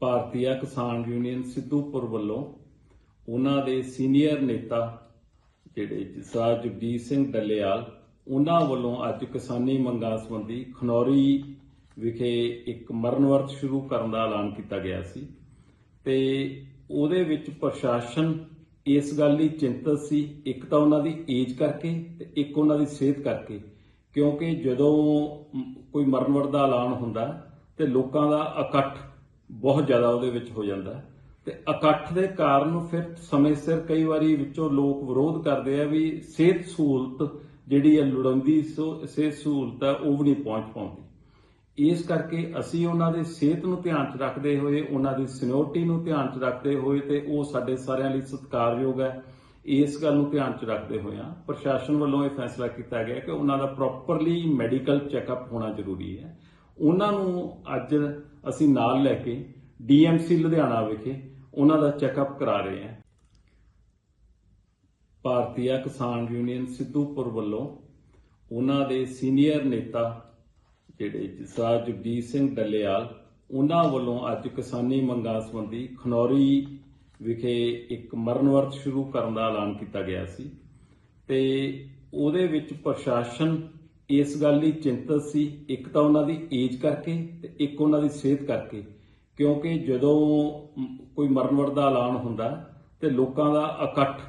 ਭਾਰਤੀਆ ਕਿਸਾਨ ਯੂਨੀਅਨ ਸਿੱਧੂਪੁਰ ਵੱਲੋਂ ਉਹਨਾਂ ਦੇ ਸੀਨੀਅਰ ਨੇਤਾ ਜਿਹੜੇ ਜਿਸਾ ਜਗਜੀਤ ਸਿੰਘ ਡੱਲੇਵਾਲ ਉਹਨਾਂ ਵੱਲੋਂ ਅੱਜ ਕਿਸਾਨੀ ਮੰਗਾਂ ਸੰਬੰਧੀ ਖਨੌਰੀ ਵਿਖੇ ਇੱਕ ਮਰਨ ਵਰਤ ਸ਼ੁਰੂ ਕਰਨ ਦਾ ਐਲਾਨ ਕੀਤਾ ਗਿਆ ਸੀ ਤੇ ਉਹਦੇ ਵਿੱਚ ਪ੍ਰਸ਼ਾਸਨ ਇਸ ਗੱਲ ਲਈ ਚਿੰਤਤ ਸੀ, ਇੱਕ ਤਾਂ ਉਹਨਾਂ ਦੀ ਏਜ ਕਰਕੇ ਤੇ ਇੱਕ ਉਹਨਾਂ ਦੀ ਸਿਹਤ ਕਰਕੇ, ਕਿਉਂਕਿ ਜਦੋਂ ਕੋਈ ਮਰਨ ਵਰਤ ਦਾ ਐਲਾਨ ਹੁੰਦਾ ਤੇ ਲੋਕਾਂ ਦਾ ਇਕੱਠ ਬਹੁਤ ਜ਼ਿਆਦਾ ਉਹਦੇ ਵਿੱਚ ਹੋ ਜਾਂਦਾ ਤੇ ਇਕੱਠ ਦੇ ਕਾਰਨ ਫਿਰ ਸਮੇਂ ਸਿਰ ਕਈ ਵਾਰੀ ਵਿੱਚੋਂ ਲੋਕ ਵਿਰੋਧ ਕਰਦੇ ਆ ਵੀ ਸਿਹਤ ਸਹੂਲਤ ਜਿਹੜੀ ਹੈ ਲੋੜੀਂਦੀ ਸੋ ਸਿਹਤ ਸਹੂਲਤ ਹੈ, ਉਹ ਵੀ ਨਹੀਂ ਪਹੁੰਚ ਪਾਉਂਦੀ। ਇਸ ਕਰਕੇ ਅਸੀਂ ਉਹਨਾਂ ਦੀ ਸਿਹਤ ਨੂੰ ਧਿਆਨ 'ਚ ਰੱਖਦੇ ਹੋਏ, ਉਹਨਾਂ ਦੀ ਸਿਨਿਓਰਿਟੀ ਨੂੰ ਧਿਆਨ 'ਚ ਰੱਖਦੇ ਹੋਏ ਤੇ ਉਹ ਸਾਡੇ ਸਾਰਿਆਂ ਲਈ ਸਤਿਕਾਰਯੋਗ ਹੈ, ਇਸ ਗੱਲ ਨੂੰ ਧਿਆਨ 'ਚ ਰੱਖਦੇ ਹੋਏ ਹੋਇਆਂ ਪ੍ਰਸ਼ਾਸਨ ਵੱਲੋਂ ਇਹ ਫੈਸਲਾ ਕੀਤਾ ਗਿਆ ਕਿ ਉਹਨਾਂ ਦਾ ਪ੍ਰੋਪਰਲੀ ਮੈਡੀਕਲ ਚੈੱਕਅਪ ਹੋਣਾ ਜ਼ਰੂਰੀ ਹੈ। ਉਹਨਾਂ ਨੂੰ ਅੱਜ ਅਸੀਂ ਨਾਲ ਲੈ ਕੇ ਡੀਐਮਸੀ ਲੁਧਿਆਣਾ ਵਿਖੇ ਉਹਨਾਂ ਦਾ ਚੈੱਕਅਪ ਕਰਾ ਰਹੇ ਹਾਂ। ਭਾਰਤੀ ਕਿਸਾਨ ਯੂਨੀਅਨ ਸਿੱਧੂਪੁਰ ਵੱਲੋਂ ਉਹਨਾਂ ਦੇ ਸੀਨੀਅਰ ਨੇਤਾ ਜਿਹੜੇ ਜਿਸਾ ਜਗਜੀਤ ਸਿੰਘ ਡੱਲੇਵਾਲ, ਉਹਨਾਂ ਵੱਲੋਂ ਅੱਜ ਕਿਸਾਨੀ ਮੰਗਾਂ ਸੰਬੰਧੀ ਖਨੌਰੀ ਵਿਖੇ ਇੱਕ ਮਰਨ ਵਰਤ ਸ਼ੁਰੂ ਕਰਨ ਦਾ ਐਲਾਨ ਕੀਤਾ ਗਿਆ ਸੀ ਤੇ ਉਹਦੇ ਵਿੱਚ ਪ੍ਰਸ਼ਾਸਨ ਇਸ ਗੱਲ ਲਈ ਚਿੰਤਤ ਸੀ, ਇੱਕ ਤਾਂ ਉਹਨਾਂ ਦੀ ਏਜ ਕਰਕੇ ਤੇ ਇੱਕ ਉਹਨਾਂ ਦੀ ਸਿਹਤ ਕਰਕੇ, ਕਿਉਂਕਿ ਜਦੋਂ ਕੋਈ ਮਰਨ ਵਰਤ ਦਾ ਐਲਾਨ ਹੁੰਦਾ ਤੇ ਲੋਕਾਂ ਦਾ ਇਕੱਠ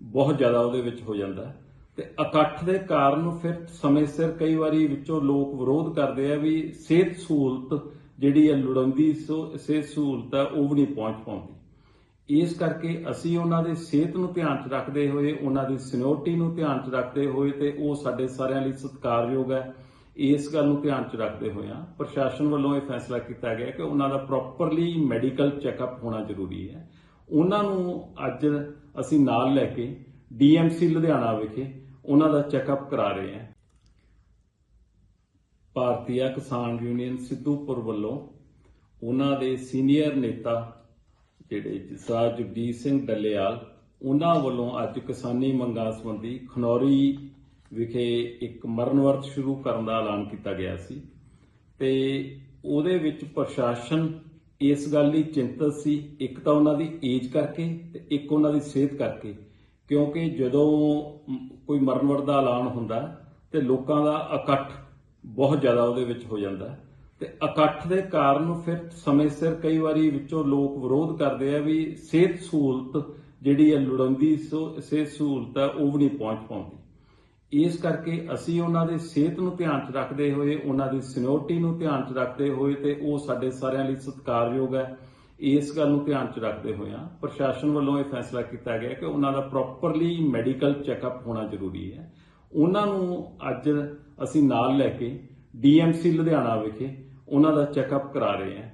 ਬਹੁਤ ਜ਼ਿਆਦਾ ਉਹਦੇ ਵਿੱਚ ਹੋ ਜਾਂਦਾ। ਤੇ ਇਕੱਠ ਦੇ ਕਾਰਨ ਫਿਰ ਸਮੇਂ ਸਿਰ ਕਈ ਵਾਰੀ ਵਿੱਚੋਂ ਲੋਕ ਵਿਰੋਧ ਕਰਦੇ ਆ ਵੀ ਸਿਹਤ ਸਹੂਲਤ ਜਿਹੜੀ ਹੈ ਲੋੜੀਂਦੀ ਸੋ, ਸਿਹਤ ਸਹੂਲਤ ਹੈ, ਉਹ ਵੀ ਨਹੀਂ ਪਹੁੰਚ ਪਾਉਂਦੀ। ਇਸ ਕਰਕੇ ਅਸੀਂ ਉਹਨਾਂ ਦੀ ਸਿਹਤ ਨੂੰ ਧਿਆਨ 'ਚ ਰੱਖਦੇ ਹੋਏ, ਉਹਨਾਂ ਦੀ ਸਿਨਿਓਰਟੀ ਨੂੰ ਧਿਆਨ 'ਚ ਰੱਖਦੇ ਹੋਏ ਤੇ ਉਹ ਸਾਡੇ ਸਾਰਿਆਂ ਲਈ ਸਤਿਕਾਰਯੋਗ ਹੈ। ਇਸ ਗੱਲ ਨੂੰ ਧਿਆਨ 'ਚ ਰੱਖਦੇ ਹੋਇਆਂ ਪ੍ਰਸ਼ਾਸਨ ਵੱਲੋਂ ਇਹ ਫੈਸਲਾ ਕੀਤਾ ਗਿਆ ਕਿ ਉਹਨਾਂ ਦਾ ਪ੍ਰੋਪਰਲੀ ਮੈਡੀਕਲ ਚੈੱਕਅਪ ਹੋਣਾ ਜ਼ਰੂਰੀ ਹੈ। ਉਹਨਾਂ ਨੂੰ ਅੱਜ ਅਸੀਂ ਨਾਲ ਲੈ ਕੇ ਡੀਐਮਸੀ ਲੁਧਿਆਣਾ ਵਿਖੇ ਉਹਨਾਂ ਦਾ ਚੈੱਕਅਪ ਕਰਾ ਰਹੇ ਹਾਂ। ਭਾਰਤੀ ਕਿਸਾਨ ਯੂਨੀਅਨ ਸਿੱਧੂਪੁਰ ਵੱਲੋਂ ਉਹਨਾਂ ਦੇ ਸੀਨੀਅਰ ਨੇਤਾ ਜਿਹੜੇ ਜਿਸਾ ਜਗਜੀਤ ਸਿੰਘ ਡੱਲੇਵਾਲ ਉਹਨਾਂ ਵੱਲੋਂ ਅੱਜ ਕਿਸਾਨੀ ਮੰਗਾਂ ਸੰਬੰਧੀ ਖਨੌਰੀ ਵਿਖੇ ਇੱਕ ਮਰਨ ਵਰਤ ਸ਼ੁਰੂ ਕਰਨ ਦਾ ਐਲਾਨ ਕੀਤਾ ਗਿਆ ਸੀ ਤੇ ਉਹਦੇ ਵਿੱਚ ਪ੍ਰਸ਼ਾਸਨ ਇਸ ਗੱਲ ਲਈ ਚਿੰਤਤ ਸੀ, ਇੱਕ ਤਾਂ ਉਹਨਾਂ ਦੀ ਏਜ ਕਰਕੇ ਤੇ ਇੱਕ ਉਹਨਾਂ ਦੀ ਸਿਹਤ ਕਰਕੇ, ਕਿਉਂਕਿ ਜਦੋਂ ਕੋਈ ਮਰਨ ਵਰਤ ਦਾ ਐਲਾਨ ਹੁੰਦਾ ਤੇ ਲੋਕਾਂ ਦਾ ਇਕੱਠ ਬਹੁਤ ਜ਼ਿਆਦਾ ਉਹਦੇ ਵਿੱਚ ਹੋ ਜਾਂਦਾ। ਤੇ ਇਕੱਠ ਦੇ ਕਾਰਨ ਫਿਰ ਸਮੇਂ ਸਿਰ ਕਈ ਵਾਰੀ ਵਿੱਚੋਂ ਲੋਕ ਵਿਰੋਧ ਕਰਦੇ ਆ ਵੀ ਸਿਹਤ ਸਹੂਲਤ ਜਿਹੜੀ ਹੈ ਲੋੜੀਂਦੀ ਸੋ ਸਿਹਤ ਸਹੂਲਤ ਹੈ ਉਹ ਵੀ ਨਹੀਂ ਪਹੁੰਚ ਪਾਉਂਦੀ। ਇਸ ਕਰਕੇ ਅਸੀਂ ਉਹਨਾਂ ਦੇ ਸਿਹਤ ਨੂੰ ਧਿਆਨ 'ਚ ਰੱਖਦੇ ਹੋਏ, ਉਹਨਾਂ ਦੀ ਸਿਨਿਓਰਿਟੀ ਨੂੰ ਧਿਆਨ 'ਚ ਰੱਖਦੇ ਹੋਏ ਤੇ ਉਹ ਸਾਡੇ ਸਾਰਿਆਂ ਲਈ ਸਤਿਕਾਰਯੋਗ ਹੈ ਇਸ ਗੱਲ ਨੂੰ ਧਿਆਨ 'ਚ ਰੱਖਦੇ ਹੋਏ ਹੋਇਆਂ ਪ੍ਰਸ਼ਾਸਨ ਵੱਲੋਂ ਇਹ ਫੈਸਲਾ ਕੀਤਾ ਗਿਆ ਕਿ ਉਹਨਾਂ ਦਾ ਪ੍ਰੋਪਰਲੀ ਮੈਡੀਕਲ ਚੈੱਕਅਪ ਹੋਣਾ ਜ਼ਰੂਰੀ ਹੈ। ਉਹਨਾਂ ਨੂੰ ਅੱਜ ਅਸੀਂ ਨਾਲ ਲੈ ਕੇ ਡੀਐਮਸੀ ਲੁਧਿਆਣਾ ਵਿਖੇ ਉਹਨਾਂ ਦਾ ਚੈੱਕਅਪ ਕਰਾ ਰਹੇ ਹਾਂ।